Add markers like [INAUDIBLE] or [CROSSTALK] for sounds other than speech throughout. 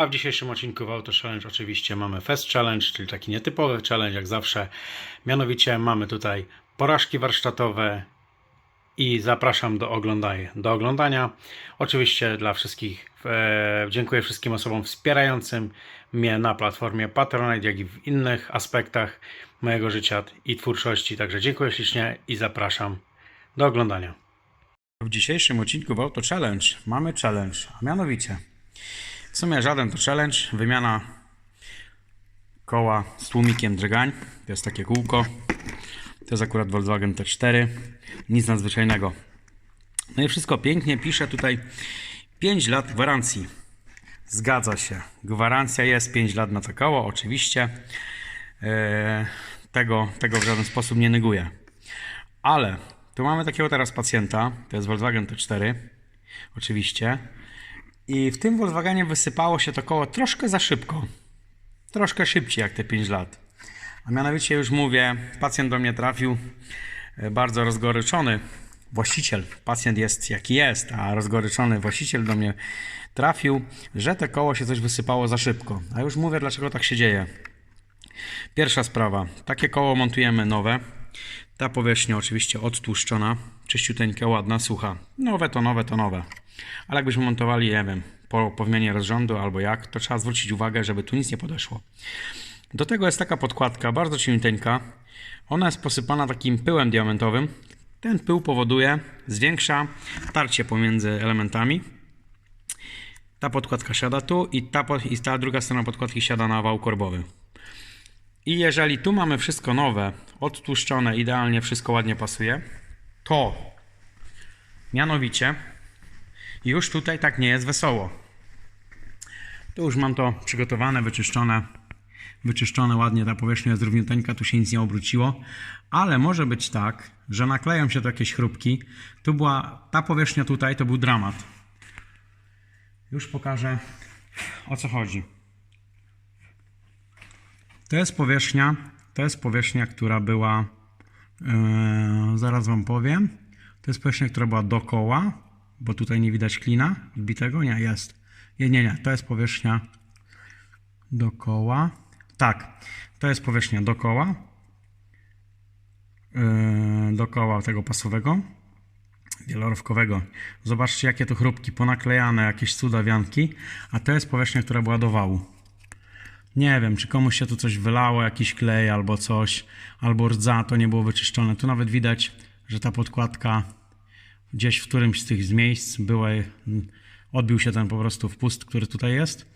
A w dzisiejszym odcinku w Auto Challenge oczywiście mamy Fest Challenge, czyli taki nietypowy challenge jak zawsze. Mianowicie mamy tutaj porażki warsztatowe i zapraszam do oglądania. Do oglądania. Oczywiście dla wszystkich e, dziękuję wszystkim osobom wspierającym mnie na platformie Patronite, jak i w innych aspektach mojego życia i twórczości. Także dziękuję ślicznie i zapraszam do oglądania. W dzisiejszym odcinku w Auto Challenge mamy challenge, a mianowicie w sumie żaden to challenge, wymiana koła z tłumikiem drgań. To jest takie kółko. To jest akurat Volkswagen T4. Nic nadzwyczajnego. No i wszystko pięknie pisze tutaj 5 lat gwarancji. Zgadza się. Gwarancja jest 5 lat na to koło, oczywiście. Eee, tego, tego w żaden sposób nie neguję. Ale tu mamy takiego teraz pacjenta. To jest Volkswagen T4. Oczywiście. I w tym Volkswagenie wysypało się to koło troszkę za szybko. Troszkę szybciej jak te 5 lat. A mianowicie już mówię, pacjent do mnie trafił e, bardzo rozgoryczony. Właściciel, pacjent jest jaki jest, a rozgoryczony właściciel do mnie trafił, że te koło się coś wysypało za szybko. A już mówię, dlaczego tak się dzieje. Pierwsza sprawa. Takie koło montujemy nowe. Ta powierzchnia oczywiście odtłuszczona, czyściuteńka, ładna, sucha. Nowe to nowe to nowe. Ale jakbyśmy montowali, nie wiem, po, po wymianie rozrządu albo jak, to trzeba zwrócić uwagę, żeby tu nic nie podeszło. Do tego jest taka podkładka, bardzo cieniuteńka. Ona jest posypana takim pyłem diamentowym. Ten pył powoduje, zwiększa tarcie pomiędzy elementami. Ta podkładka siada tu i ta, i ta druga strona podkładki siada na wał korbowy. I jeżeli tu mamy wszystko nowe, odtłuszczone, idealnie wszystko ładnie pasuje, to mianowicie już tutaj tak nie jest wesoło. Tu już mam to przygotowane, wyczyszczone, wyczyszczone ładnie, ta powierzchnia jest równiuteńka, tu się nic nie obróciło, ale może być tak, że nakleją się tu jakieś chrupki. Tu była ta powierzchnia tutaj, to był dramat. Już pokażę o co chodzi. To jest powierzchnia, to jest powierzchnia, która była, e, zaraz Wam powiem, to jest powierzchnia, która była dookoła, bo tutaj nie widać klina wbitego, nie, jest. Nie, nie, nie, to jest powierzchnia dookoła. Tak, to jest powierzchnia dookoła, e, dookoła tego pasowego, wielorowkowego. Zobaczcie, jakie tu chrupki ponaklejane, jakieś cudawianki, a to jest powierzchnia, która była do wału. Nie wiem, czy komuś się tu coś wylało, jakiś klej albo coś, albo rdza, to nie było wyczyszczone. Tu nawet widać, że ta podkładka gdzieś w którymś z tych miejsc była, odbił się ten po prostu wpust, który tutaj jest.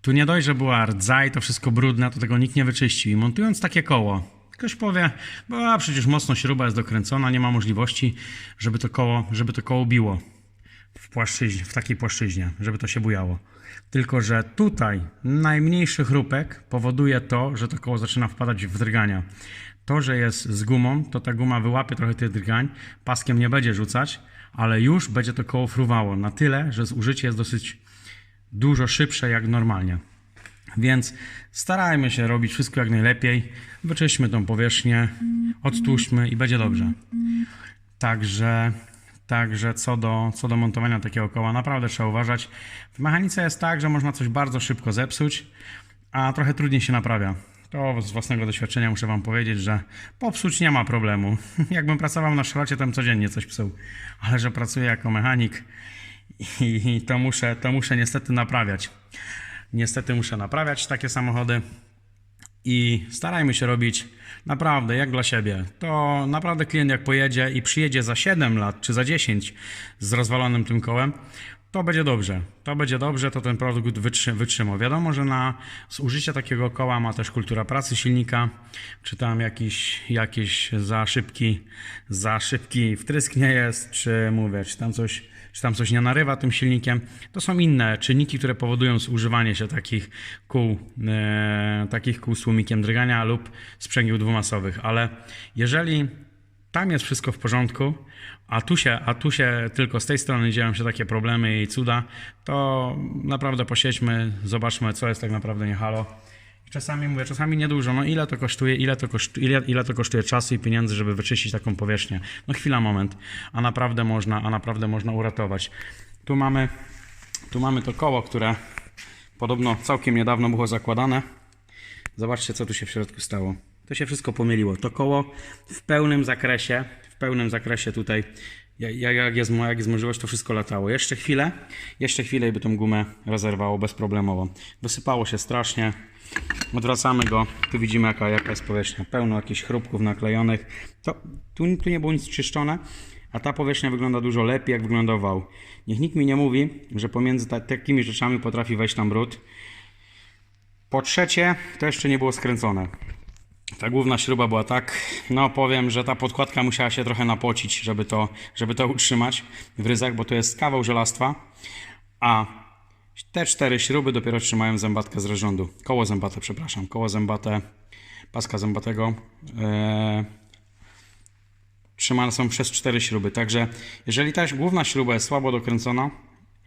Tu nie dość, że była rdza i to wszystko brudne, to tego nikt nie wyczyścił. I montując takie koło, ktoś powie, bo przecież mocno śruba jest dokręcona, nie ma możliwości, żeby to koło, żeby to koło biło w, płaszczyźnie, w takiej płaszczyźnie, żeby to się bujało. Tylko, że tutaj najmniejszy chrupek powoduje to, że to koło zaczyna wpadać w drgania. To, że jest z gumą, to ta guma wyłapie trochę tych drgań, paskiem nie będzie rzucać, ale już będzie to koło fruwało na tyle, że zużycie jest dosyć dużo szybsze jak normalnie. Więc starajmy się robić wszystko jak najlepiej. Wyczyśćmy tą powierzchnię, odtłuszczmy i będzie dobrze. Także, także co, do, co do montowania takiego koła, naprawdę trzeba uważać. W mechanice jest tak, że można coś bardzo szybko zepsuć, a trochę trudniej się naprawia. To z własnego doświadczenia muszę Wam powiedzieć, że popsuć nie ma problemu. [LAUGHS] Jakbym pracował na szrocie, bym codziennie coś psuł. Ale że pracuję jako mechanik i to muszę, to muszę niestety naprawiać. Niestety muszę naprawiać takie samochody i starajmy się robić naprawdę jak dla siebie. To naprawdę klient jak pojedzie i przyjedzie za 7 lat czy za 10 z rozwalonym tym kołem, to będzie dobrze. To będzie dobrze, to ten produkt wytrzy, wytrzyma. Wiadomo, że na zużycie takiego koła ma też kultura pracy silnika, czy tam jakiś, jakiś za szybki, za szybki wtrysk nie jest, czy mówię, czy tam coś czy tam coś nie narywa tym silnikiem. To są inne czynniki, które powodują zużywanie się takich kół, e, takich kół z tłumikiem drgania lub sprzęgieł dwumasowych. Ale jeżeli tam jest wszystko w porządku, a tu, się, a tu się tylko z tej strony dzieją się takie problemy i cuda, to naprawdę posiedźmy, zobaczmy, co jest tak naprawdę nie halo. Czasami mówię, czasami niedużo. No ile to kosztuje, ile to kosztuje, ile, ile to kosztuje czasu i pieniędzy, żeby wyczyścić taką powierzchnię? No chwila, moment. A naprawdę można, a naprawdę można uratować. Tu mamy, tu mamy to koło, które Podobno całkiem niedawno było zakładane. Zobaczcie, co tu się w środku stało. To się wszystko pomyliło. To koło w pełnym zakresie, w pełnym zakresie tutaj, ja- ja- jak jest, jak jest możliwość, to wszystko latało. Jeszcze chwilę, jeszcze chwilę i by tą gumę rozerwało bezproblemowo. Wysypało się strasznie. Odwracamy go. Tu widzimy, jaka, jaka jest powierzchnia. Pełno jakichś chrupków naklejonych. To, tu, tu nie było nic czyszczone, a ta powierzchnia wygląda dużo lepiej, jak wyglądał wał. Niech nikt mi nie mówi, że pomiędzy ta, takimi rzeczami potrafi wejść tam brud. Po trzecie, to jeszcze nie było skręcone. Ta główna śruba była tak, no powiem, że ta podkładka musiała się trochę napocić, żeby to, żeby to utrzymać w ryzach, bo to jest kawał żelastwa, a te cztery śruby dopiero trzymają zębatkę z rozrządu. Koło zębate, przepraszam, koło zębate, paska zębatego. Eee, trzymane są przez cztery śruby. Także jeżeli ta główna śruba jest słabo dokręcona,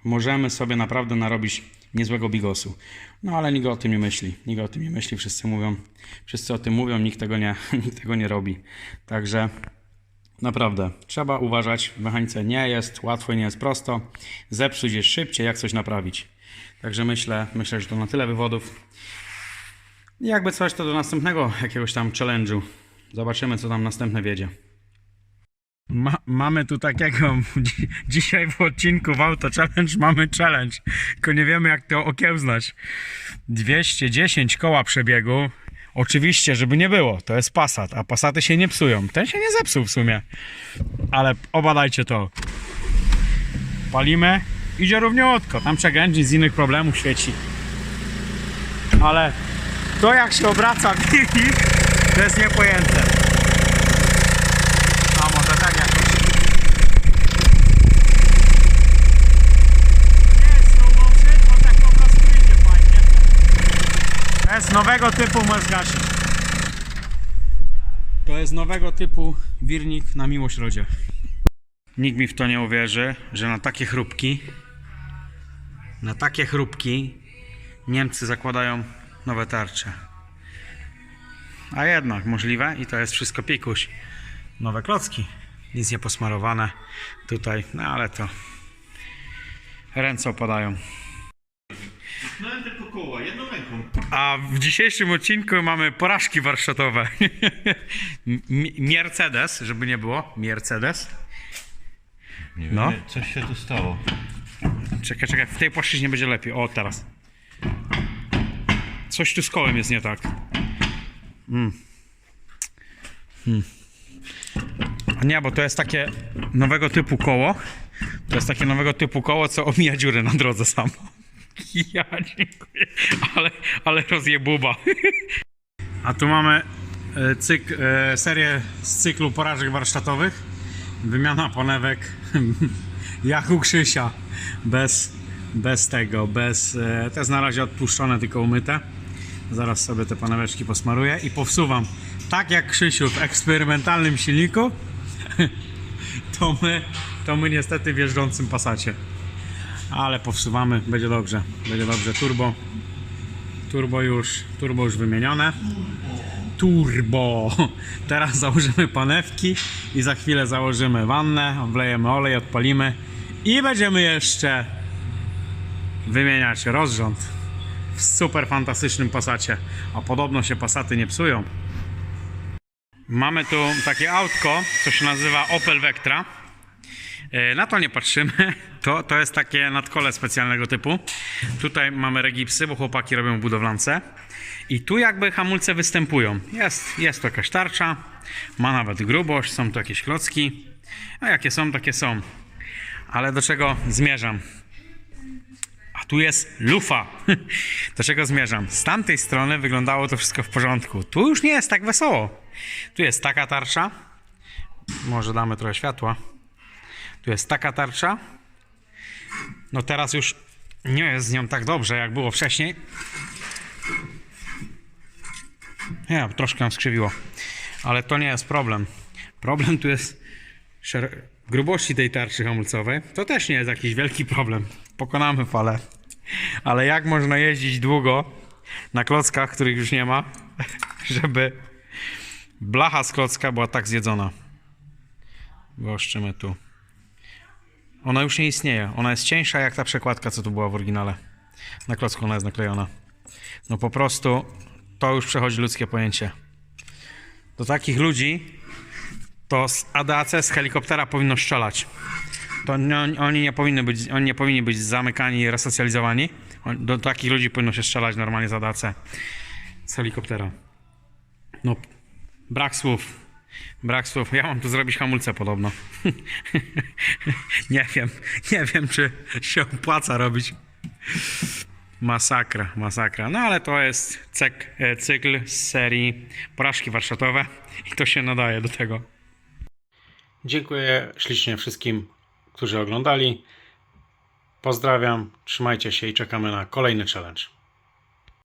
możemy sobie naprawdę narobić niezłego bigosu. No ale nikt o tym nie myśli. Nikt o tym nie myśli, wszyscy mówią, wszyscy o tym mówią, nikt tego nie, [LAUGHS] nikt tego nie robi. Także naprawdę trzeba uważać. W mechanice nie jest łatwo i nie jest prosto. Zepsuć jest szybciej, jak coś naprawić. Także myślę, myślę, że to na tyle wywodów. Jakby coś, to do następnego jakiegoś tam challenge'u. Zobaczymy, co tam następne wiedzie. Ma, mamy tu takiego [LAUGHS] dzi- dzisiaj w odcinku w Auto Challenge mamy challenge, tylko nie wiemy jak to okiełznać. 210 koła przebiegu. Oczywiście, żeby nie było, to jest Passat, a Passaty się nie psują. Ten się nie zepsuł w sumie. Ale obadajcie to. Palimy, idzie równiutko. Tam engine z innych problemów świeci. Ale to jak się obraca [LAUGHS] silnik, to jest niepojęte. A może tak jakoś. Nie jest slow motion, on tak po prostu idzie fajnie. To jest nowego typu możesz. To jest nowego typu wirnik na miłośrodzie. Nikt mi w to nie uwierzy, że na takie chrupki, na takie chrupki Niemcy zakładają nowe tarcze. A jednak możliwe i to jest wszystko pikuś nowe klocki. Nic nie posmarowane tutaj, no ale to ręce opadają. No tylko koło, jedną ręką. A w dzisiejszym odcinku mamy porażki warsztatowe. [LAUGHS] Mercedes, żeby nie było, Mercedes. Nie No. coś się tu stało. Czekaj, czekaj, w tej płaszczyźnie będzie lepiej. O, teraz. Coś tu z kołem jest nie tak. Mm. Hmm. A nie, bo to jest takie nowego typu koło. To jest takie nowego typu koło, co omija dziury na drodze samo. [LAUGHS] Ja dziękuję, ale, ale rozjebuba. [LAUGHS] A tu mamy e, e, serię z cyklu porażek warsztatowych. Wymiana ponewek [LAUGHS] jak u Krzysia. Bez, bez tego, bez... E, to jest na razie odpuszczone, tylko umyte. Zaraz sobie te paneweczki posmaruję i powsuwam. Tak jak Krzysiu w eksperymentalnym silniku, to my, to my niestety w jeżdżącym pasacie. Ale powsuwamy, będzie dobrze. Będzie dobrze. Turbo. Turbo już, turbo już wymienione. Turbo. [LAUGHS] Teraz założymy panewki i za chwilę założymy wannę, wlejemy olej, odpalimy i będziemy jeszcze wymieniać rozrząd w super fantastycznym pasacie. A podobno się pasaty nie psują. Mamy tu takie autko, co się nazywa Opel Vectra. E, Na to nie patrzymy. [LAUGHS] To, to jest takie nadkole specjalnego typu. Tutaj mamy regipsy, bo chłopaki robią budowlance. I tu jakby hamulce występują. Jest, jest to jakaś tarcza, ma nawet grubość, są tu jakieś klocki. A jakie są, takie są. Ale do czego zmierzam? A tu jest lufa. [LAUGHS] Do czego zmierzam? Z tamtej strony wyglądało to wszystko w porządku. Tu już nie jest tak wesoło. Tu jest taka tarcza. Może damy trochę światła. Tu jest taka tarcza. No teraz już nie jest z nią tak dobrze, jak było wcześniej. Nie, troszkę ją skrzywiło. Ale to nie jest problem. Problem tu jest grubości tej tarczy hamulcowej. To też nie jest jakiś wielki problem. Pokonamy falę. Ale jak można jeździć długo na klockach, których już nie ma, [LAUGHS] żeby blacha z klocka była tak zjedzona. Wyoszczymy tu. Ona już nie istnieje. Ona jest cieńsza jak ta przekładka, co tu była w oryginale. Na klocku ona jest naklejona. No po prostu to już przechodzi ludzkie pojęcie. Do takich ludzi to z ADAC z helikoptera powinno strzelać. To nie, oni, nie powinny być, oni nie powinni być zamykani i resocjalizowani. Do takich ludzi powinno się strzelać normalnie z ADAC z helikoptera. No, brak słów. Brak słów. Ja mam tu zrobić hamulce podobno. [LAUGHS] nie wiem, nie wiem, czy się opłaca robić. Masakra, masakra. No ale to jest e, cykl z serii porażki warsztatowe i to się nadaje do tego. Dziękuję ślicznie wszystkim, którzy oglądali. Pozdrawiam, trzymajcie się i czekamy na kolejny challenge.